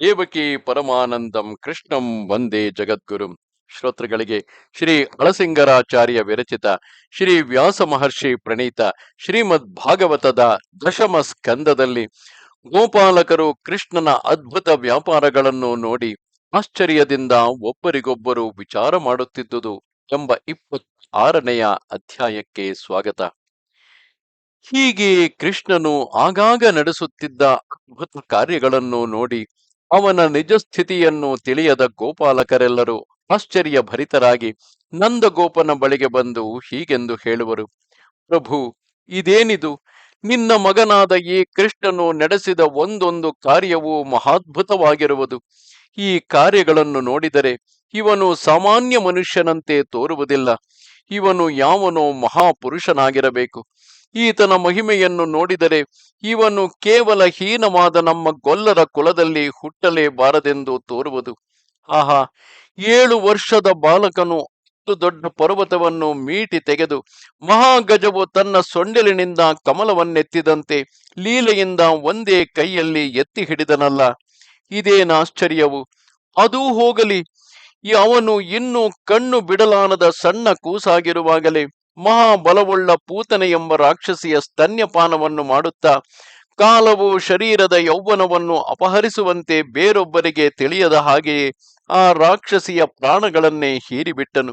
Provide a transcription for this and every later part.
ದೇವಕಿ ಪರಮಾನಂದಂ ಕೃಷ್ಣಂ ವಂದೇ ಜಗದ್ಗುರುಂ. ಶ್ರೋತೃಗಳಿಗೆ ಶ್ರೀ ಹಳಸಿಂಗರಾಚಾರ್ಯ ವಿರಚಿತ, ಶ್ರೀ ವ್ಯಾಸ ಮಹರ್ಷಿ ಪ್ರಣೀತ, ಶ್ರೀಮದ್ ಭಾಗವತದ ದಶಮ ಸ್ಕಂದದಲ್ಲಿ ಗೋಪಾಲಕರು ಕೃಷ್ಣನ ಅದ್ಭುತ ವ್ಯಾಪಾರಗಳನ್ನು ನೋಡಿ ಆಶ್ಚರ್ಯದಿಂದ ಒಬ್ಬರಿಗೊಬ್ಬರು ವಿಚಾರ ಮಾಡುತ್ತಿದ್ದುದು ಎಂಬ ಇಪ್ಪತ್ತಾರನೆಯ ಅಧ್ಯಾಯಕ್ಕೆ ಸ್ವಾಗತ. ಹೀಗೆ ಕೃಷ್ಣನು ಆಗಾಗ ನಡೆಸುತ್ತಿದ್ದ ಅದ್ಭುತ ಕಾರ್ಯಗಳನ್ನು ನೋಡಿ ಅವನ ನಿಜ ಸ್ಥಿತಿಯನ್ನು ತಿಳಿಯದ ಗೋಪಾಲಕರೆಲ್ಲರೂ ಆಶ್ಚರ್ಯ ಭರಿತರಾಗಿ ನಂದಗೋಪನ ಬಳಿಗೆ ಬಂದು ಹೀಗೆಂದು ಹೇಳುವರು. ಪ್ರಭು, ಇದೇನಿದು? ನಿನ್ನ ಮಗನಾದ ಈ ಕೃಷ್ಣನು ನಡೆಸಿದ ಒಂದೊಂದು ಕಾರ್ಯವೂ ಮಹಾದ್ಭುತವಾಗಿರುವುದು. ಈ ಕಾರ್ಯಗಳನ್ನು ನೋಡಿದರೆ ಇವನು ಸಾಮಾನ್ಯ ಮನುಷ್ಯನಂತೆ ತೋರುವುದಿಲ್ಲ. ಇವನು ಯಾವನೋ ಮಹಾಪುರುಷನಾಗಿರಬೇಕು. ಈತನ ಮಹಿಮೆಯನ್ನು ನೋಡಿದರೆ ಇವನು ಕೇವಲ ಹೀನವಾದ ನಮ್ಮ ಗೊಲ್ಲರ ಕುಲದಲ್ಲಿ ಹುಟ್ಟಲೇಬಾರದೆಂದು ತೋರುವುದು. ಆಹಾ, ಏಳು ವರ್ಷದ ಬಾಲಕನು ಅಷ್ಟು ದೊಡ್ಡ ಪರ್ವತವನ್ನು ಮೀಟಿ ತೆಗೆದು ಮಹಾಗಜವು ತನ್ನ ಸೊಂಡೆಲಿನಿಂದ ಕಮಲವನ್ನೆತ್ತಿದಂತೆ ಲೀಲೆಯಿಂದ ಒಂದೇ ಕೈಯಲ್ಲಿ ಎತ್ತಿ ಹಿಡಿದನಲ್ಲ. ಇದೇನಾಶ್ಚರ್ಯವು ಅದೂ ಹೋಗಲಿ. ಅವನು ಇನ್ನೂ ಕಣ್ಣು ಬಿಡಲಾನದ ಸಣ್ಣ ಕೂಸಾಗಿರುವಾಗಲೇ ಮಹಾಬಲವುಳ್ಳ ಪೂತನ ಎಂಬ ರಾಕ್ಷಸಿಯ ಸ್ತನ್ಯಪಾನವನ್ನು ಮಾಡುತ್ತಾ ಕಾಲವು ಶರೀರದ ಯೌವನವನ್ನು ಅಪಹರಿಸುವಂತೆ ಬೇರೊಬ್ಬರಿಗೆ ತಿಳಿಯದ ಹಾಗೆಯೇ ಆ ರಾಕ್ಷಸಿಯ ಪ್ರಾಣಗಳನ್ನೇ ಹೀರಿಬಿಟ್ಟನು.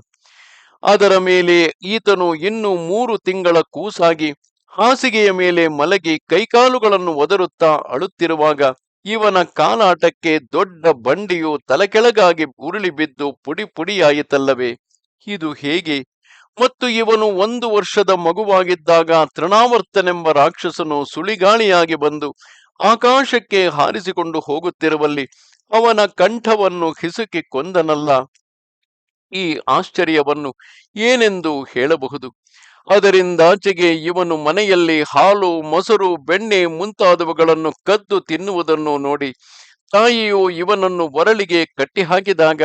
ಅದರ ಮೇಲೆ ಈತನು ಇನ್ನೂ ಮೂರು ತಿಂಗಳ ಕೂಸಾಗಿ ಹಾಸಿಗೆಯ ಮೇಲೆ ಮಲಗಿ ಕೈಕಾಲುಗಳನ್ನು ಒದರುತ್ತಾ ಅಳುತ್ತಿರುವಾಗ ಇವನ ಕಾಲಾಟಕ್ಕೆ ದೊಡ್ಡ ಬಂಡಿಯು ತಲೆಕೆಳಗಾಗಿ ಉರುಳಿ ಬಿದ್ದು ಪುಡಿ ಪುಡಿಯಾಯಿತಲ್ಲವೇ? ಇದು ಹೇಗೆ? ಮತ್ತು ಇವನು ಒಂದು ವರ್ಷದ ಮಗುವಾಗಿದ್ದಾಗ ತೃಣಾವರ್ತನೆಂಬ ರಾಕ್ಷಸನು ಸುಳಿಗಾಳಿಯಾಗಿ ಬಂದು ಆಕಾಶಕ್ಕೆ ಹಾರಿಸಿಕೊಂಡು ಹೋಗುತ್ತಿರುವಲ್ಲಿ ಅವನ ಕಂಠವನ್ನು ಹಿಸುಕಿ ಕೊಂದನಲ್ಲ. ಈ ಆಶ್ಚರ್ಯವನ್ನು ಏನೆಂದು ಹೇಳಬಹುದು? ಅದರಿಂದಾಚೆಗೆ ಇವನು ಮನೆಯಲ್ಲಿ ಹಾಲು, ಮೊಸರು, ಬೆಣ್ಣೆ ಮುಂತಾದವುಗಳನ್ನು ಕದ್ದು ತಿನ್ನುವುದನ್ನು ನೋಡಿ ತಾಯಿಯು ಇವನನ್ನು ಒರಳಿಗೆ ಕಟ್ಟಿಹಾಕಿದಾಗ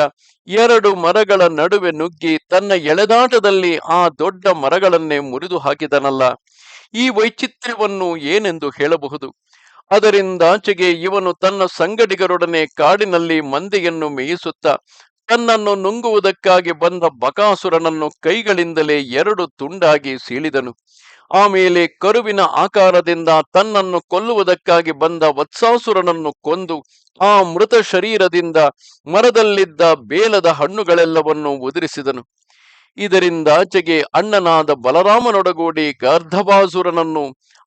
ಎರಡು ಮರಗಳ ನಡುವೆ ನುಗ್ಗಿ ತನ್ನ ಎಳೆದಾಟದಲ್ಲಿ ಆ ದೊಡ್ಡ ಮರಗಳನ್ನೇ ಮುರಿದು ಹಾಕಿದನಲ್ಲ. ಈ ವೈಚಿತ್ರ್ಯವನ್ನು ಏನೆಂದು ಹೇಳಬಹುದು? ಅದರಿಂದಾಚೆಗೆ ಇವನು ತನ್ನ ಸಂಗಡಿಗರೊಡನೆ ಕಾಡಿನಲ್ಲಿ ಮಂದಿಯನ್ನು ಮೇಯಿಸುತ್ತಾ ತನ್ನನ್ನು ನುಂಗುವುದಕ್ಕಾಗಿ ಬಂದ ಬಕಾಸುರನನ್ನು ಕೈಗಳಿಂದಲೇ ಎರಡು ತುಂಡಾಗಿ ಸೀಳಿದನು. ಆಮೇಲೆ ಕರುವಿನ ಆಕಾರದಿಂದ ತನ್ನನ್ನು ಕೊಲ್ಲುವುದಕ್ಕಾಗಿ ಬಂದ ವತ್ಸಾಸುರನನ್ನು ಕೊಂದು ಆ ಮೃತ ಶರೀರದಿಂದ ಮರದಲ್ಲಿದ್ದ ಬೇಲದ ಹಣ್ಣುಗಳೆಲ್ಲವನ್ನು ಉದುರಿಸಿದನು. ಇದರಿಂದಾಚೆಗೆ ಅಣ್ಣನಾದ ಬಲರಾಮನೊಡಗೂಡಿ ಗಾರ್ಧಬಾಸುರನನ್ನು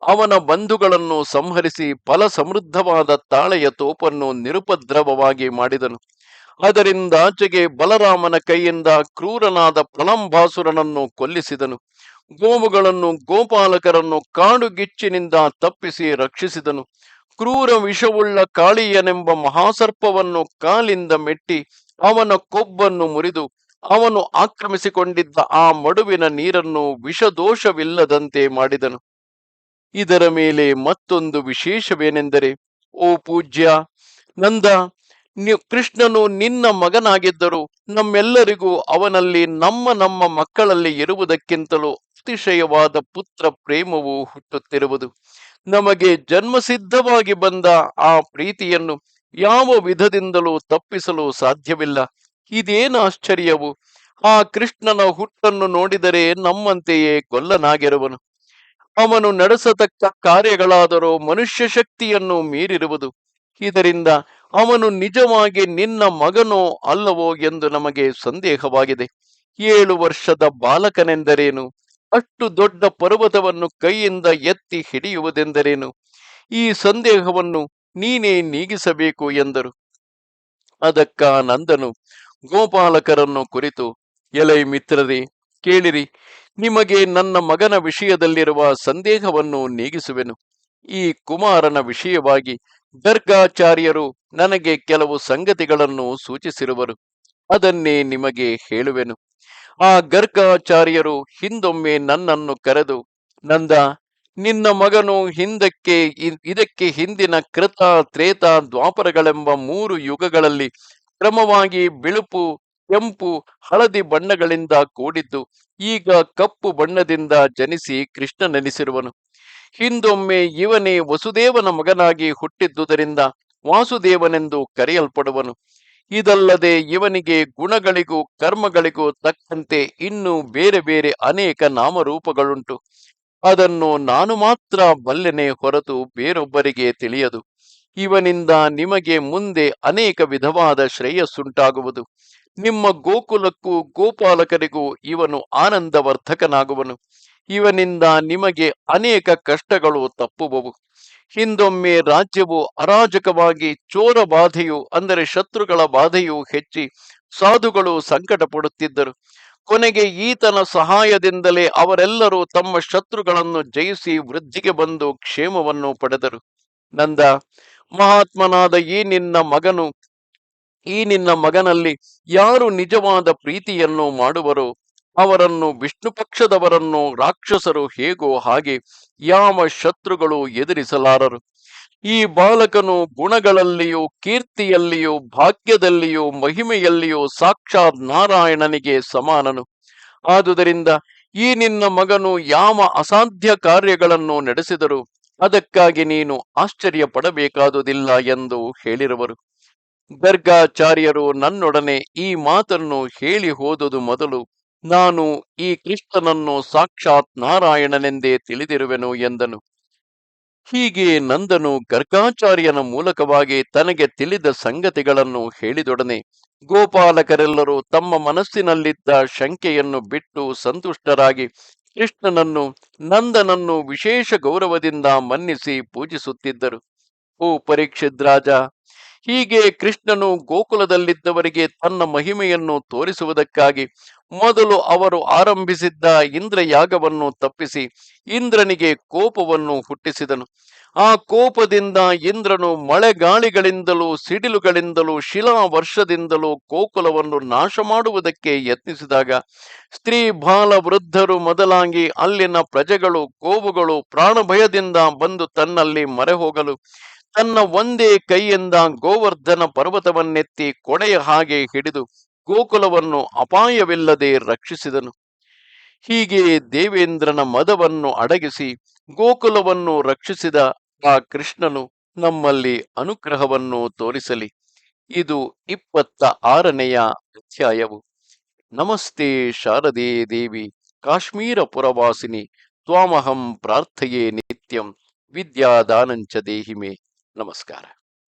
ಅವನ ಬಂಧುಗಳನ್ನು ಸಂಹರಿಸಿ ಫಲ ಸಮೃದ್ಧವಾದ ತಾಳೆಯ ತೋಪನ್ನು ನಿರುಪದ್ರವವಾಗಿ ಮಾಡಿದನು. ಅದರಿಂದಾಚೆಗೆ ಬಲರಾಮನ ಕೈಯಿಂದ ಕ್ರೂರನಾದ ಪ್ರಲಂಬಾಸುರನನ್ನು ಕೊಲ್ಲಿಸಿದನು. ಗೋವುಗಳನ್ನು ಗೋಪಾಲಕರನ್ನು ಕಾಡುಗಿಚ್ಚಿನಿಂದ ತಪ್ಪಿಸಿ ರಕ್ಷಿಸಿದನು. ಕ್ರೂರ ವಿಷವುಳ್ಳ ಕಾಳಿಯನೆಂಬ ಮಹಾಸರ್ಪವನ್ನು ಕಾಲಿಂದ ಮೆಟ್ಟಿ ಅವನ ಕೊಬ್ಬನ್ನು ಮುರಿದು ಅವನು ಆಕ್ರಮಿಸಿಕೊಂಡಿದ್ದ ಆ ಮಡುವಿನ ನೀರನ್ನು ವಿಷದೋಷವಿಲ್ಲದಂತೆ ಮಾಡಿದನು. ಇದರ ಮೇಲೆ ಮತ್ತೊಂದು ವಿಶೇಷವೇನೆಂದರೆ, ಓ ಪೂಜ್ಯ, ನಂದ ಕೃಷ್ಣನು ನಿನ್ನ ಮಗನಾಗಿದ್ದರೂ ನಮ್ಮೆಲ್ಲರಿಗೂ ಅವನಲ್ಲಿ ನಮ್ಮ ನಮ್ಮ ಮಕ್ಕಳಲ್ಲಿ ಇರುವುದಕ್ಕಿಂತಲೂ ಅತಿಶಯವಾದ ಪುತ್ರ ಪ್ರೇಮವು ಹುಟ್ಟುತ್ತಿರುವುದು. ನಮಗೆ ಜನ್ಮಸಿದ್ಧವಾಗಿ ಬಂದ ಆ ಪ್ರೀತಿಯನ್ನು ಯಾವ ವಿಧದಿಂದಲೂ ತಪ್ಪಿಸಲು ಸಾಧ್ಯವಿಲ್ಲ. ಇದೇನು ಆಶ್ಚರ್ಯವು? ಆ ಕೃಷ್ಣನ ಹುಟ್ಟನ್ನು ನೋಡಿದರೆ ನಮ್ಮಂತೆಯೇ ಗೊಲ್ಲನಾಗಿರುವನು ಅವನು ನಡೆಸತಕ್ಕ ಕಾರ್ಯಗಳಾದರೂ ಮನುಷ್ಯ ಶಕ್ತಿಯನ್ನು ಮೀರಿರುವುದು. ಇದರಿಂದ ಅವನು ನಿಜವಾಗಿ ನಿನ್ನ ಮಗನೋ ಅಲ್ಲವೋ ಎಂದು ನಮಗೆ ಸಂದೇಹವಾಗಿದೆ. ಏಳು ವರ್ಷದ ಬಾಲಕನೆಂದರೇನು? ಅಷ್ಟು ದೊಡ್ಡ ಪರ್ವತವನ್ನು ಕೈಯಿಂದ ಎತ್ತಿ ಹಿಡಿಯುವುದೆಂದರೇನು? ಈ ಸಂದೇಹವನ್ನು ನೀನೇ ನೀಗಿಸಬೇಕು ಎಂದರು. ಅದಕ್ಕ ನಂದನು ಗೋಪಾಲಕರನ್ನು ಕುರಿತು, ಎಲೈ ಮಿತ್ರರೇ, ಕೇಳಿರಿ, ನಿಮಗೆ ನನ್ನ ಮಗನ ವಿಷಯದಲ್ಲಿರುವ ಸಂದೇಹವನ್ನು ನೀಗಿಸುವೆನು. ಈ ಕುಮಾರನ ವಿಷಯವಾಗಿ ಗರ್ಗಾಚಾರ್ಯರು ನನಗೆ ಕೆಲವು ಸಂಗತಿಗಳನ್ನು ಸೂಚಿಸಿರುವರು. ಅದನ್ನೇ ನಿಮಗೆ ಹೇಳುವೆನು. ಆ ಗರ್ಗಾಚಾರ್ಯರು ಹಿಂದೊಮ್ಮೆ ನನ್ನನ್ನು ಕರೆದು, ನಂದ, ನಿನ್ನ ಮಗನು ಹಿಂದಕ್ಕೆ ಇದಕ್ಕೆ ಹಿಂದಿನ ಕೃತ, ತ್ರೇತ, ದ್ವಾಪರಗಳೆಂಬ ಮೂರು ಯುಗಗಳಲ್ಲಿ ಕ್ರಮವಾಗಿ ಬಿಳುಪು, ಕೆಂಪು, ಹಳದಿ ಬಣ್ಣಗಳಿಂದ ಕೂಡಿದ್ದು, ಈಗ ಕಪ್ಪು ಬಣ್ಣದಿಂದ ಜನಿಸಿ ಕೃಷ್ಣನೆನಿಸಿರುವನು. ಹಿಂದೊಮ್ಮೆ ಇವನೇ ವಸುದೇವನ ಮಗನಾಗಿ ಹುಟ್ಟಿದ್ದುದರಿಂದ ವಾಸುದೇವನೆಂದು ಕರೆಯಲ್ಪಡುವನು. ಇದಲ್ಲದೆ ಇವನಿಗೆ ಗುಣಗಳಿಗೂ ಕರ್ಮಗಳಿಗೂ ತಕ್ಕಂತೆ ಇನ್ನೂ ಬೇರೆ ಬೇರೆ ಅನೇಕ ನಾಮರೂಪಗಳುಂಟು. ಅದನ್ನು ನಾನು ಮಾತ್ರ ಬಲ್ಲೆನೆ ಹೊರತು ಬೇರೊಬ್ಬರಿಗೆ ತಿಳಿಯದು. ಇವನಿಂದ ನಿಮಗೆ ಮುಂದೆ ಅನೇಕ ವಿಧವಾದ ಶ್ರೇಯಸ್ಸುಂಟಾಗುವುದು. ನಿಮ್ಮ ಗೋಕುಲಕ್ಕೂ ಗೋಪಾಲಕರಿಗೂ ಇವನು ಆನಂದವರ್ಧಕನಾಗುವನು. ಇವನಿಂದ ನಿಮಗೆ ಅನೇಕ ಕಷ್ಟಗಳು ತಪ್ಪುವವು. ಹಿಂದೊಮ್ಮೆ ರಾಜ್ಯವು ಅರಾಜಕವಾಗಿ ಚೋರ ಬಾಧೆಯು ಅಂದರೆ ಶತ್ರುಗಳ ಬಾಧೆಯು ಹೆಚ್ಚಿ ಸಾಧುಗಳು ಸಂಕಟ ಪಡುತ್ತಿದ್ದರು ಕೊನೆಗೆ ಈತನ ಸಹಾಯದಿಂದಲೇ ಅವರೆಲ್ಲರೂ ತಮ್ಮ ಶತ್ರುಗಳನ್ನು ಜಯಿಸಿ ವೃದ್ಧಿಗೆ ಬಂದು ಕ್ಷೇಮವನ್ನು ಪಡೆದರು. ನಂದ, ಮಹಾತ್ಮನಾದ ಈ ನಿನ್ನ ಮಗನು, ಈ ನಿನ್ನ ಮಗನಲ್ಲಿ ಯಾರು ನಿಜವಾದ ಪ್ರೀತಿಯನ್ನು ಮಾಡುವರೋ ಅವರನ್ನು ವಿಷ್ಣು ಪಕ್ಷದವರನ್ನು ರಾಕ್ಷಸರು ಹೇಗೋ ಹಾಗೆ ಯಾವ ಶತ್ರುಗಳು ಎದುರಿಸಲಾರರು. ಈ ಬಾಲಕನು ಗುಣಗಳಲ್ಲಿಯೂ ಕೀರ್ತಿಯಲ್ಲಿಯೂ ಭಾಗ್ಯದಲ್ಲಿಯೂ ಮಹಿಮೆಯಲ್ಲಿಯೂ ಸಾಕ್ಷಾತ್ ನಾರಾಯಣನಿಗೆ ಸಮಾನನು. ಆದುದರಿಂದ ಈ ನಿನ್ನ ಮಗನು ಯಾವ ಅಸಾಧ್ಯ ಕಾರ್ಯಗಳನ್ನು ನಡೆಸಿದರು ಅದಕ್ಕಾಗಿ ನೀನು ಆಶ್ಚರ್ಯ ಪಡಬೇಕಾದುದಿಲ್ಲ ಎಂದು ಹೇಳಿರುವರು. ಗರ್ಗಾಚಾರ್ಯರು ನನ್ನೊಡನೆ ಈ ಮಾತನ್ನು ಹೇಳಿ ಹೋದುದು ಮೊದಲು ನಾನು ಈ ಕೃಷ್ಣನನ್ನು ಸಾಕ್ಷಾತ್ ನಾರಾಯಣನೆಂದೇ ತಿಳಿದಿರುವೆನು ಎಂದನು. ಹೀಗೆ ನಂದನು ಗರ್ಗಾಚಾರ್ಯನ ಮೂಲಕವಾಗಿ ತನಗೆ ತಿಳಿದ ಸಂಗತಿಗಳನ್ನು ಹೇಳಿದೊಡನೆ ಗೋಪಾಲಕರೆಲ್ಲರೂ ತಮ್ಮ ಮನಸ್ಸಿನಲ್ಲಿದ್ದ ಶಂಕೆಯನ್ನು ಬಿಟ್ಟು ಸಂತುಷ್ಟರಾಗಿ ಕೃಷ್ಣನನ್ನು, ನಂದನನ್ನು ವಿಶೇಷ ಗೌರವದಿಂದ ಮನ್ನಿಸಿ ಪೂಜಿಸುತ್ತಿದ್ದರು. ಓ ಪರೀಕ್ಷಿತ್ ರಾಜ ಹೀಗೆ ಕೃಷ್ಣನು ಗೋಕುಲದಲ್ಲಿದ್ದವರಿಗೆ ತನ್ನ ಮಹಿಮೆಯನ್ನು ತೋರಿಸುವುದಕ್ಕಾಗಿ ಮೊದಲು ಅವರು ಆರಂಭಿಸಿದ್ದ ಇಂದ್ರಯಾಗವನ್ನು ತಪ್ಪಿಸಿ ಇಂದ್ರನಿಗೆ ಕೋಪವನ್ನು ಹುಟ್ಟಿಸಿದನು. ಆ ಕೋಪದಿಂದ ಇಂದ್ರನು ಮಳೆಗಾಳಿಗಳಿಂದಲೂ ಸಿಡಿಲುಗಳಿಂದಲೂ ಶಿಲಾ ವರ್ಷದಿಂದಲೂ ಗೋಕುಲವನ್ನು ನಾಶ ಮಾಡುವುದಕ್ಕೆ ಯತ್ನಿಸಿದಾಗ ಸ್ತ್ರೀ ಬಾಲ ವೃದ್ಧರು ಮೊದಲಾಗಿ ಅಲ್ಲಿನ ಪ್ರಜೆಗಳು, ಗೋವುಗಳು ಪ್ರಾಣಭಯದಿಂದ ಬಂದು ತನ್ನಲ್ಲಿ ಮರೆ ಹೋಗಲು ತನ್ನ ಒಂದೇ ಕೈಯಿಂದ ಗೋವರ್ಧನ ಪರ್ವತವನ್ನೆತ್ತಿ ಕೊಡೆಯ ಹಾಗೆ ಹಿಡಿದು ಗೋಕುಲವನ್ನು ಅಪಾಯವಿಲ್ಲದೆ ರಕ್ಷಿಸಿದನು. ಹೀಗೆ ದೇವೇಂದ್ರನ ಮದವನ್ನು ಅಡಗಿಸಿ ಗೋಕುಲವನ್ನು ರಕ್ಷಿಸಿದ ಆ ಕೃಷ್ಣನು ನಮ್ಮಲ್ಲಿ ಅನುಗ್ರಹವನ್ನು ತೋರಿಸಲಿ. ಇದು ಇಪ್ಪತ್ತ ಆರನೆಯ ಅಧ್ಯಾಯವು. ನಮಸ್ತೆ ಶಾರದೆ ದೇವಿ, ಕಾಶ್ಮೀರ ಪುರವಾಸಿನಿ, ತ್ವಾಮಹಂ ಪ್ರಾರ್ಥಯೇ ನಿತ್ಯಂ, ವಿದ್ಯಾದಾನಂಚ ದೇಹಿಮೆ. ನಮಸ್ಕಾರ.